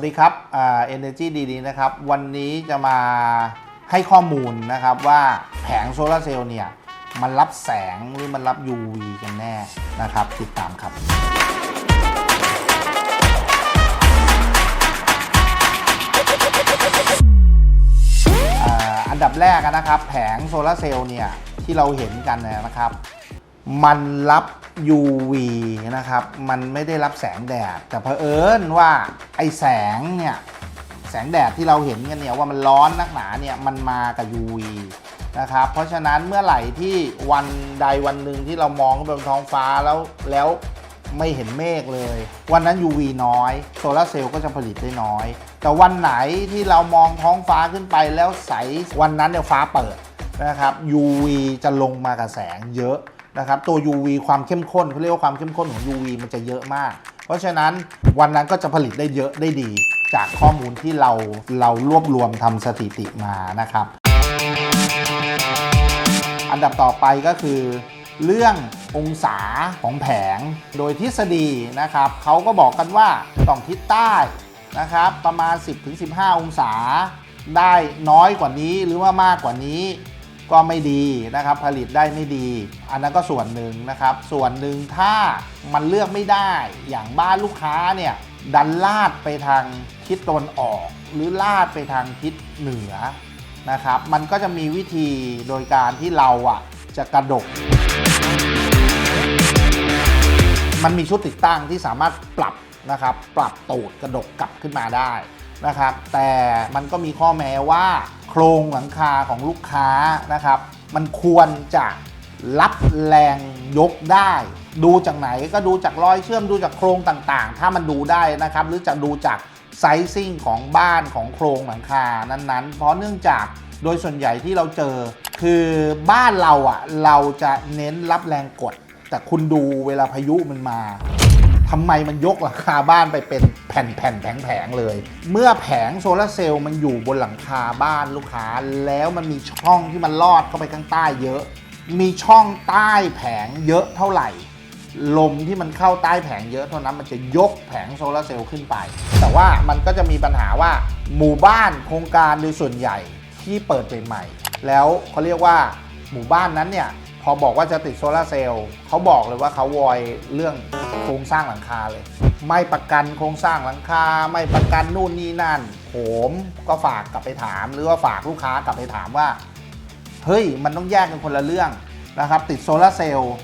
วัสดีครับเอ่า Energy ดีๆนะครับ วันนี้จะมาให้ข้อมูลนะครับว่าแผงโซลาร์เซลล์เนี่ย มันรับแสงหรือมันรับ UV กันแน่นะครับ ติดตามครับ อันดับแรกนะครับ แผงโซลาร์เซลล์เนี่ย ที่เราเห็นกันนะครับ มันรับ UV นะครับ มันไม่ได้รับแสงแดด แต่เผอิญว่าไอแสงเนี่ย แสงแดดที่เราเห็นกันเนี่ยว่ามันร้อนนักหนาเนี่ย มันมากับ UV นะครับ เพราะฉะนั้นเมื่อไหร่ที่วันใดวันหนึ่งที่เรามองขึ้นบนท้องฟ้าแล้วแล้วไม่เห็นเมฆเลย วันนั้น UV น้อย โซลาร์เซลล์ก็จะผลิตได้น้อย แต่วันไหนที่เรามองท้องฟ้าขึ้นไปแล้วใส วันนั้นเนี่ยฟ้าเปิดนะครับ UV จะลงมากับแสงเยอะ นะครับตัว UV ความเข้มข้นเขาเรียกว่าความเข้มข้นของ UV มันจะเยอะมาก เพราะฉะนั้นวันนั้นก็จะผลิตได้เยอะได้ดี จากข้อมูลที่เราเรารวบรวมทำสถิติมานะครับ อันดับต่อไปก็คือเรื่ององศาของแผง โดยทฤษฎีนะครับเขาก็บอกกันว่าต้องทิศใต้นะครับประมาณ 10-15 องศา ได้น้อยกว่านี้หรือว่ามากกว่านี้ ก็ไม่ดีนะครับ ผลิตได้ไม่ดี อันนั้นก็ส่วนหนึ่งนะครับ ส่วนหนึ่งถ้ามันเลือกไม่ได้อย่างบ้านลูกค้าเนี่ยดันลาดไปทางทิศตะวันออก หรือลาดไปทางทิศเหนือนะครับ มันก็จะมีวิธีโดยการที่เราอะจะกระดก มันมีชุดติดตั้งที่สามารถปรับนะครับ ปรับตูดกระดกกลับขึ้นมาได้นะครับ แต่มันก็มีข้อแม้ว่า โครงหลังคาของลูกค้านะครับ มันควรจะรับแรงยกได้ ดูจากไหนก็ดูจากรอยเชื่อมดูจากโครงต่างๆ ถ้ามันดูได้นะครับ หรือจะดูจากไซซิ่งของบ้านของโครงหลังคานั้นๆ เพราะเนื่องจากโดยส่วนใหญ่ที่เราเจอ คือบ้านเราอะเราจะเน้นรับแรงกด แต่คุณดูเวลาพายุมันมา ทำไมมันยกหลังคาบ้านไปเป็นแผ่นแผ่นแผงแผงเลย เมื่อแผงโซลาร์เซลล์มันอยู่บนหลังคาบ้านลูกค้า แล้วมันมีช่องที่มันลอดเข้าไปข้างใต้เยอะ มีช่องใต้แผงเยอะเท่าไหร่ ลมที่มันเข้าใต้แผงเยอะเท่านั้นมันจะยกแผงโซลาร์เซลล์ขึ้นไป แต่ว่ามันก็จะมีปัญหาว่าหมู่บ้านโครงการโดยส่วนใหญ่ที่เปิดใหม่ๆแล้วเขาเรียกว่าหมู่บ้านนั้นเนี่ย อบอกว่าจะติดโซลาร์เซลล์เขาบอกเลยว่าเขาวอยเรื่องโครงสร้างหลังคาเลย ไม่ประกันโครงสร้างหลังคา ไม่ประกันนู่นนี่นั่น ผมก็ฝากกลับไปถาม หรือว่าฝากลูกค้ากลับไปถามว่า เฮ้ย มันต้องแยกกันคนละเรื่องนะครับ ติดโซลาร์เซลล์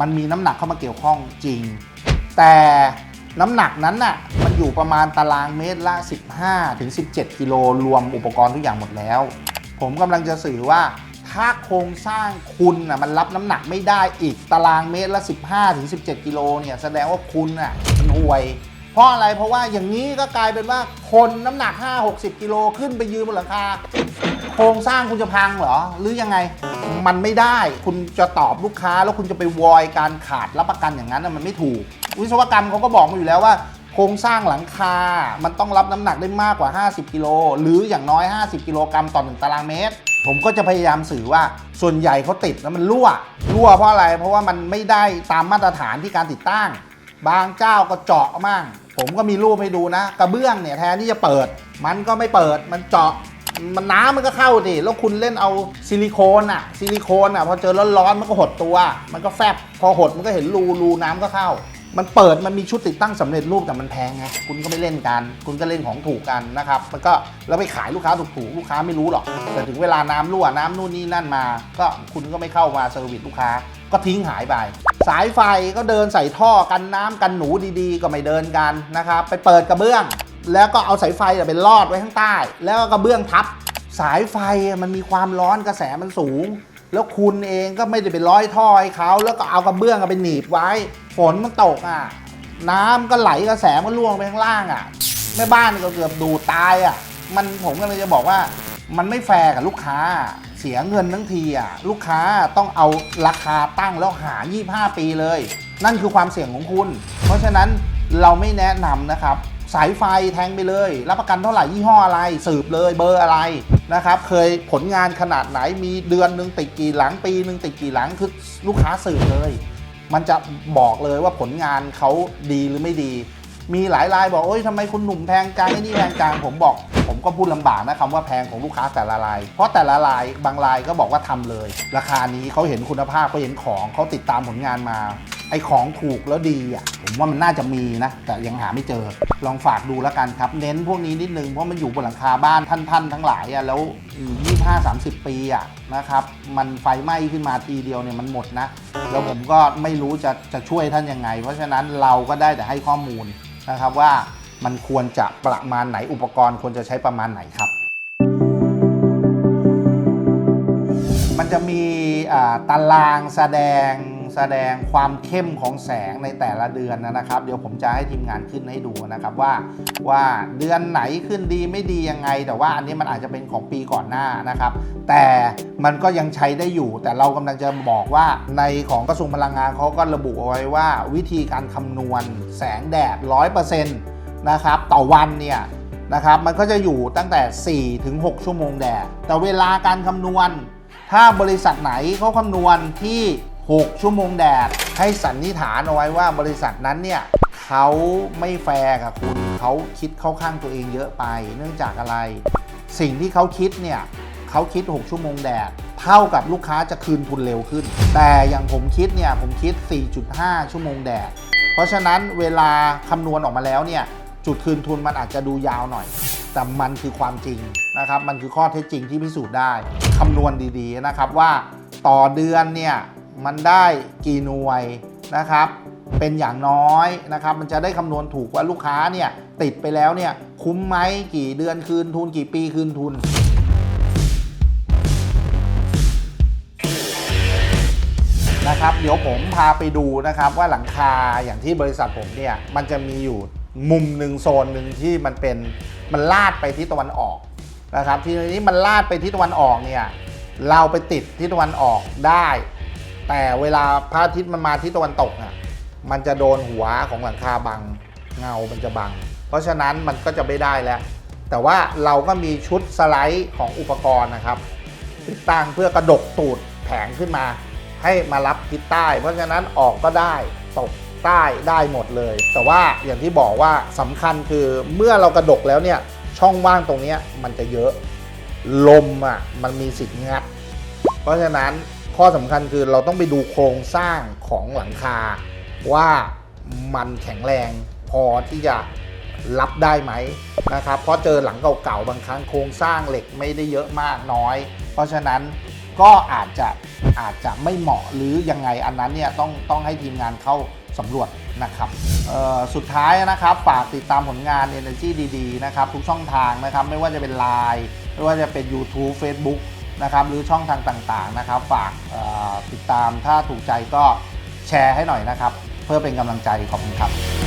มันมีน้ำหนักเข้ามาเกี่ยวข้องจริง แต่น้ำหนักนั้นน่ะมันอยู่ประมาณตารางเมตรละ 15ถึง17 กิโลรวมอุปกรณ์ทุกอย่างหมดแล้ว ผมกำลังจะสื่อว่า ถ้าโครงสร้างคุณน่ะมันรับน้ำหนักไม่ได้อีกตารางเมตรละ 15ถึง17 กิโลเนี่ยแสดงว่าคุณน่ะมันห่วย เพราะอะไรเพราะว่าอย่างนี้ก็กลายเป็นว่าคนน้ำหนัก 5-60 กิโลขึ้นไปยืนบนหลังคา โครงสร้างคุณจะพังเหรอ หรือยังไง มันไม่ได้คุณจะตอบลูกค้าแล้วคุณจะไปวอยการขาดรับประกันอย่างนั้นน่ะมันไม่ถูก วิศวกรรมเขาก็บอกมาอยู่แล้วว่า ครงสร้างหลังคา มันต้องรับน้ำหนักได้มากกว่า 50 กิโล หรืออย่างน้อย 50 กิโลกรัมต่อหนึ่งตารางเมตร ผมก็จะพยายามสื่อว่าส่วนใหญ่เขาติดแล้วมันรั่ว รั่วเพราะอะไร เพราะว่ามันไม่ได้ตามมาตรฐานที่การติดตั้ง บางเจ้าก็เจาะมั่ง ผมก็มีรูปให้ดูนะ กระเบื้องเนี่ยแทนที่จะเปิด มันก็ไม่เปิด มันเจาะ มันน้ำมันก็เข้าดิ แล้วคุณเล่นเอาซิลิโคนอะซิลิโคนอะพอเจอร้อนๆมันก็หดตัว มันก็แฟบ พอหดมันก็เห็นรูรูน้ำก็เข้า มันเปิดมันมีชุดติดตั้งสำเร็จรูปแต่มันแพงไงคุณก็ไม่เล่นกัน คุณก็เล่นของถูกกันนะครับมันก็แล้วไปขายลูกค้าถูกๆลูกค้าไม่รู้หรอกแต่ถึงเวลาน้ำรั่วน้ำนู่นนี่นั่นมา ก็คุณก็ไม่เข้ามาเซอร์วิสลูกค้าก็ทิ้งหายไป สายไฟก็เดินใส่ท่อกันน้ำกันหนูดีๆ ก็ไม่เดินกันนะครับไปเปิดกระเบื้อง แล้วก็เอาสายไฟไปลอดไว้ข้างใต้ แล้วก็กระเบื้องทับ สายไฟมันมีความร้อนกระแสมันสูง แล้วคุณเองก็ไม่ได้ไปร้อยท่อให้เขาแล้วก็เอากระเบื้องไปหนีบไว้ ฝนมันตกอะ น้ำก็ไหลกระแสมันล่วงไปข้างล่างอะแม่บ้านก็เกือบดูดตายอะ มันผมก็เลยจะบอกว่ามันไม่แฟร์กับลูกค้าเสียเงินทั้งทีอะลูกค้าต้องเอาราคาตั้งแล้วหา 25 ปีเลย นั่นคือความเสี่ยงของคุณ เพราะฉะนั้นเราไม่แนะนำนะครับ สายไฟแทงไปเลย รับประกันเท่าไหร่ยี่ห้ออะไร สืบเลยเบอร์อะไรนะครับ เคยผลงานขนาดไหนมีเดือนหนึ่งติดกี่หลังปีหนึ่งติดกี่หลังคือลูกค้าสืบเลย มันจะบอกเลยว่าผลงานเขาดีหรือไม่ดี มีหลายรายบอกโอ้ยทำไมคุณหนุ่มแพงจังไอ้นี่แพงจังผมบอก ผมก็พูดลำบากนะคำว่าแพงของลูกค้าแต่ละราย เพราะแต่ละรายบางรายก็บอกว่าทำเลย ราคานี้เขาเห็นคุณภาพเขาเห็นของเขาติดตามผลงานมา ไอ้ของถูกแล้วดีอะผมว่ามันน่าจะมีนะ แต่ยังหาไม่เจอ ลองฝากดูแล้วกันครับ เน้นพวกนี้นิดนึง เพราะมันอยู่บนหลังคาบ้านท่านๆทั้งหลายอะแล้วยี่ห้าสามสิบปีอะนะครับ มันไฟไหม้ขึ้นมาทีเดียวเนี่ยมันหมดนะ แล้วผมก็ไม่รู้จะจะช่วยท่านยังไง เพราะฉะนั้นเราก็ได้แต่ให้ข้อมูลนะครับว่ามันควรจะประมาณไหนอุปกรณ์ควรจะใช้ประมาณไหนครับ จะมีตารางแสดงแสดงความเข้มของแสงในแต่ละเดือนนะครับ เดี๋ยวผมจะให้ทีมงานขึ้นให้ดูนะครับว่าว่าเดือนไหนขึ้นดีไม่ดียังไง แต่ว่าอันนี้มันอาจจะเป็นของปีก่อนหน้านะครับ แต่มันก็ยังใช้ได้อยู่ แต่เรากำลังจะบอกว่าในของกระทรวงพลังงานเขาก็ระบุเอาไว้ว่าวิธีการคำนวณแสงแดด 100%นะครับต่อวันเนี่ยนะครับมันก็จะอยู่ตั้งแต่ 4 ถึง 6 ชั่วโมงแดดแต่เวลาการคำนวณ ถ้าบริษัทไหนเขาคำนวณที่ 6 ชั่วโมงแดด ให้สันนิษฐานเอาไว้ว่าบริษัทนั้นเนี่ยเขาไม่แฟร์กับคุณเขาคิดเข้าข้างตัวเองเยอะไป เนื่องจากอะไร สิ่งที่เขาคิดเนี่ยเขาคิด 6 ชั่วโมงแดด เท่ากับลูกค้าจะคืนทุนเร็วขึ้น แต่อย่างผมคิดเนี่ยผมคิด 4.5 ชั่วโมงแดด เพราะฉะนั้นเวลาคำนวณออกมาแล้วเนี่ยจุดคืนทุนมันอาจจะดูยาวหน่อย แต่มันคือความจริงนะครับ มันคือข้อเท็จจริงที่พิสูจน์ได้คำนวณดีๆนะครับว่าต่อเดือนเนี่ยมันได้กี่หน่วยนะครับ เป็นอย่างน้อยนะครับ มันจะได้คำนวณถูกว่าลูกค้าเนี่ยติดไปแล้วเนี่ยคุ้มไหมกี่เดือนคืนทุนกี่ปีคืนทุนนะครับเดี๋ยวผมพาไปดูนะครับว่าหลังคาอย่างที่บริษัทผมเนี่ยมันจะมีอยู่ มุมหนึ่งโซนหนึ่งที่มันเป็นมันลาดไปที่ตะวันออกนะครับ ทีนี้มันลาดไปที่ตะวันออกเนี่ยเราไปติดที่ตะวันออกได้ แต่เวลาพระอาทิตย์มันมาที่ตะวันตกอะมันจะโดนหัวของหลังคาบังเงามันจะบัง เพราะฉะนั้นมันก็จะไม่ได้แล้ว แต่ว่าเราก็มีชุดสไลด์ของอุปกรณ์นะครับติดตั้งเพื่อกระดกตูดแผงขึ้นมา ให้มารับทิศใต้ เพราะฉะนั้นออกก็ได้ตก ใต้ได้หมดเลย แต่ว่าอย่างที่บอกว่าสำคัญคือเมื่อเรากระดกแล้วเนี่ยช่องว่างตรงนี้มันจะเยอะลมอะมันมีสิทธิ์งัด เพราะฉะนั้นข้อสำคัญคือเราต้องไปดูโครงสร้างของหลังคา ว่ามันแข็งแรงพอที่จะรับได้ไหมนะครับเพราะเจอหลังเก่าๆบางครั้งโครงสร้างเหล็กไม่ได้เยอะมากน้อย เพราะฉะนั้นก็อาจจะอาจจะไม่เหมาะหรือยังไงอันนั้นเนี่ยต้องต้องให้ทีมงานเข้า สำรวจนะครับสุดท้ายนะครับฝากติดตามผลงาน Energy ดีๆนะครับทุกช่องทางนะครับไม่ว่าจะเป็น Line ไม่ว่าจะเป็น YouTube Facebook นะครับหรือช่องทางต่างๆนะครับ ฝากติดตามถ้าถูกใจก็แชร์ให้หน่อยนะครับ เพื่อเป็นกำลังใจขอบคุณครับ